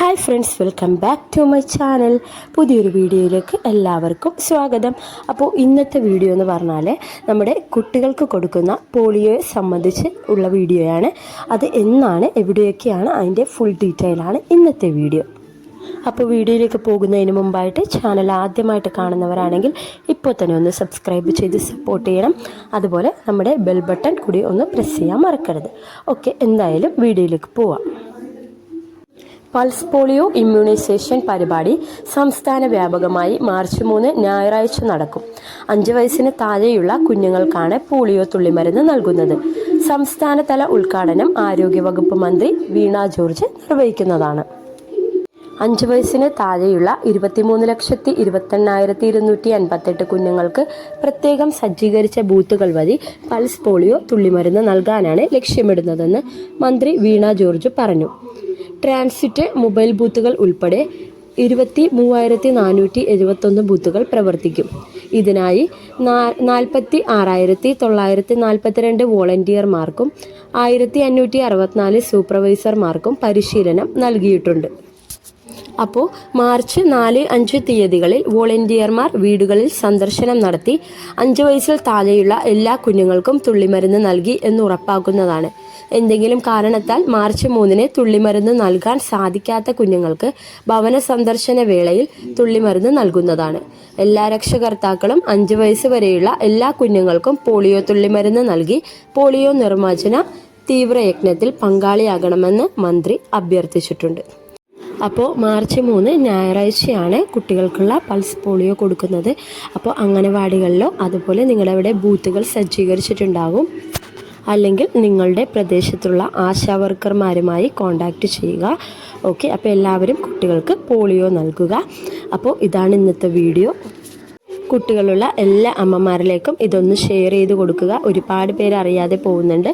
Hi friends welcome back to my channel. പുതിയൊരു വീഡിയോയിലേക്ക് എല്ലാവർക്കും സ്വാഗതം. അപ്പോൾ ഇന്നത്തെ വീഡിയോ എന്ന് പറഞ്ഞാൽ നമ്മുടെ കുട്ടികൾക്ക് കൊടുക്കുന്ന പോളിയോയെ സംബന്ധിച്ച് ഉള്ള വീഡിയോയാണ്. അത് എന്നാണ് എവിടെയൊക്കെയാണ് അതിന്റെ ഫുൾ ഡീറ്റെയിൽ ആണ് ഇന്നത്തെ വീഡിയോ. അപ്പോൾ വീഡിയോയിലേക്ക് പോകുന്നതിന് മുമ്പായിട്ട് ചാനൽ ആദ്യമായിട്ട് കാണുന്നവരാണെങ്കിൽ ഇപ്പോൾ തന്നെ ഒന്ന് സബ്സ്ക്രൈബ് ചെയ്ത് സപ്പോർട്ട് ചെയ്യണം. അതുപോലെ നമ്മുടെ ബെൽ ബട്ടൺ കൂടി ഒന്ന് പ്രസ് ചെയ്യാൻ മറക്കരുത്. ഓക്കെ എന്തായാലും വീഡിയോയിലേക്ക് പോവാം. പൾസ് പോളിയോ ഇമ്മ്യൂണൈസേഷൻ പരിപാടി സംസ്ഥാന വ്യാപകമായി മാർച്ച് മൂന്ന് ഞായറാഴ്ച നടക്കും. അഞ്ച് വയസ്സിന് താഴെയുള്ള കുഞ്ഞുങ്ങൾക്കാണ് പോളിയോ തുള്ളിമരുന്ന് നൽകുന്നത്. സംസ്ഥാനതല ഉദ്ഘാടനം ആരോഗ്യവകുപ്പ് മന്ത്രി വീണ ജോർജ് നിർവഹിക്കുന്നതാണ്. അഞ്ച് വയസ്സിന് താഴെയുള്ള ഇരുപത്തിമൂന്ന് ലക്ഷത്തി ഇരുപത്തെണ്ണായിരത്തി ഇരുന്നൂറ്റി അൻപത്തെട്ട് കുഞ്ഞുങ്ങൾക്ക് പ്രത്യേകം സജ്ജീകരിച്ച ബൂത്തുകൾ വഴി പൾസ് പോളിയോ തുള്ളിമരുന്ന് നൽകാനാണ് ലക്ഷ്യമിടുന്നതെന്ന് മന്ത്രി വീണ ജോർജ് പറഞ്ഞു. ട്രാൻസിറ്റ് മൊബൈൽ ബൂത്തുകൾ ഉൾപ്പെടെ ഇരുപത്തി മൂവായിരത്തി നാനൂറ്റി എഴുപത്തൊന്ന് ബൂത്തുകൾ പ്രവർത്തിക്കും. ഇതിനായി നാൽപ്പത്തി ആറായിരത്തി തൊള്ളായിരത്തി നാൽപ്പത്തിരണ്ട് വോളണ്ടിയർമാർക്കും ആയിരത്തി അഞ്ഞൂറ്റി അറുപത്തിനാല് സൂപ്പർവൈസർമാർക്കും പരിശീലനം നൽകിയിട്ടുണ്ട്. അപ്പോൾ മാർച്ച് നാല് അഞ്ച് തീയതികളിൽ വോളണ്ടിയർമാർ വീടുകളിൽ സന്ദർശനം നടത്തി അഞ്ച് വയസ്സിൽ താഴെയുള്ള എല്ലാ കുഞ്ഞുങ്ങൾക്കും തുള്ളിമരുന്ന് നൽകി എന്ന് ഉറപ്പാക്കുന്നതാണ് എന്തെങ്കിലും കാരണത്താൽ മാർച്ച് മൂന്നിന് തുള്ളിമരുന്ന് നൽകാൻ സാധിക്കാത്ത കുഞ്ഞുങ്ങൾക്ക് ഭവന സന്ദർശന വേളയിൽ തുള്ളിമരുന്ന് നൽകുന്നതാണ്. എല്ലാ രക്ഷകർത്താക്കളും അഞ്ച് വയസ്സ് വരെയുള്ള എല്ലാ കുഞ്ഞുങ്ങൾക്കും പോളിയോ തുള്ളിമരുന്ന് നൽകി പോളിയോ നിർമ്മാർജന തീവ്രയജ്ഞത്തിൽ പങ്കാളിയാകണമെന്ന് മന്ത്രി അഭ്യർത്ഥിച്ചിട്ടുണ്ട്. അപ്പോൾ മാർച്ച് മൂന്ന് ഞായറാഴ്ചയാണ് കുട്ടികൾക്കുള്ള പൾസ് പോളിയോ കൊടുക്കുന്നത്. അപ്പോൾ അംഗനവാടികളിലോ അതുപോലെ നിങ്ങളവിടെ ബൂത്തുകൾ സജ്ജീകരിച്ചിട്ടുണ്ടാകും അല്ലെങ്കിൽ നിങ്ങളുടെ പ്രദേശത്തുള്ള ആശാ വർക്കർമാരുമായി കോണ്ടാക്റ്റ് ചെയ്യുക. ഓക്കെ അപ്പോൾ എല്ലാവരും കുട്ടികൾക്ക് പോളിയോ നൽകുക. അപ്പോൾ ഇതാണ് ഇന്നത്തെ വീഡിയോ കുട്ടികളുള്ള എല്ലാ അമ്മമാരിലേക്കും ഇതൊന്ന് ഷെയർ ചെയ്ത് കൊടുക്കുക. ഒരുപാട് പേര് അറിയാതെ പോകുന്നുണ്ട്.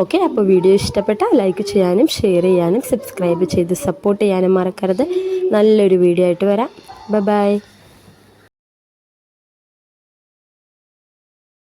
ഓക്കെ അപ്പോൾ വീഡിയോ ഇഷ്ടപ്പെട്ടാൽ ലൈക്ക് ചെയ്യാനും ഷെയർ ചെയ്യാനും സബ്സ്ക്രൈബ് ചെയ്ത് സപ്പോർട്ട് ചെയ്യാനും മറക്കരുത്. നല്ലൊരു വീഡിയോ ആയിട്ട് വരാം. ബൈ